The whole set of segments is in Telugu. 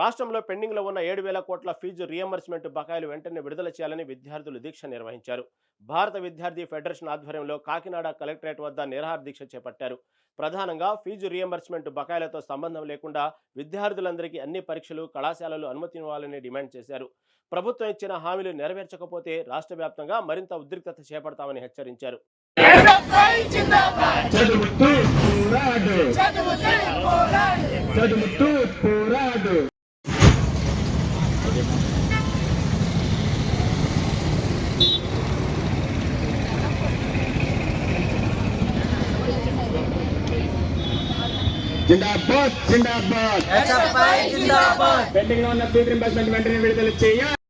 రాష్ట్రంలో పెండింగ్లో ఉన్న ఏడు వేల కోట్ల ఫీజు రియంబర్స్మెంట్ బకాయిలు వెంటనే విడుదల చేయాలని విద్యార్థులు దీక్ష నిర్వహించారు. భారత విద్యార్థి ఫెడరేషన్ ఆధ్వర్యంలో కాకినాడ కలెక్టరేట్ వద్ద నిరాహార దీక్ష చేపట్టారు. ప్రధానంగా ఫీజు రియంబర్స్మెంట్ బకాయిలతో సంబంధం లేకుండా విద్యార్థులందరికీ అన్ని పరీక్షలు కళాశాలలు అనుమతివ్వాలని డిమాండ్ చేశారు. ప్రభుత్వం ఇచ్చిన హామీలు నెరవేర్చకపోతే రాష్ట్ర వ్యాప్తంగా మరింత ఉద్రిక్తత చేపడతామని హెచ్చరించారు. చదువుతూ పోరాడు! చదువుతూ పోరాడు జిందాబాద్ జిందాబాద్ పెండింగ్లో ఉన్న ఫీజు రింబర్స్మెంట్ వెంటనే విడుదల చేయాలి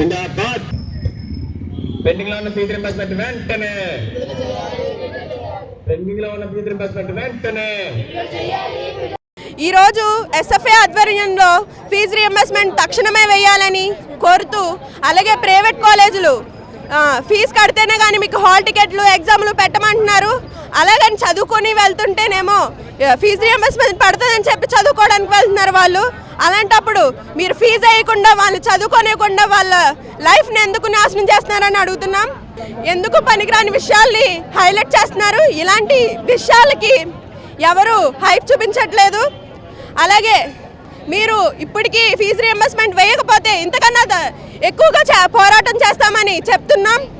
జిందాబాద్. పెండింగ్లో ఉన్న ఫీజు రింబర్స్మెంట్ వెంటనే. పెండింగ్లో ఉన్న ఫీజు రింబర్స్మెంట్ వెంటనే. ఈరోజు ఎస్ఎఫ్ఏ ఆధ్వర్యంలో ఫీజు రియంబర్స్మెంట్ తక్షణమే వేయాలని కోరుతూ అలాగే ప్రైవేట్ కాలేజీలు ఫీజు కడితేనే కానీ మీకు హాల్ టికెట్లు ఎగ్జామ్లు పెట్టమంటున్నారు. అలాగని చదువుకొని వెళ్తుంటేనేమో ఫీజు రియంబర్స్మెంట్ పడుతుందని చెప్పి చదువుకోవడానికి వెళ్తున్నారు వాళ్ళు. అలాంటప్పుడు మీరు ఫీజు వేయకుండా వాళ్ళు చదువుకోనివ్వకుండా వాళ్ళ లైఫ్ని ఎందుకు నాశనం చేస్తున్నారని అడుగుతున్నాం. ఎందుకు పనికిరాని విషయాల్ని హైలైట్ చేస్తున్నారు. ఇలాంటి విషయాలకి ఎవరు హైప్ చూపించట్లేదు. అలాగే మీరు ఇప్పటికీ ఫీజు రియంబర్స్మెంట్ వేయకపోతే ఇంతకన్నా ఎక్కువగా పోరాటం చేస్తామని చెప్తున్నాం.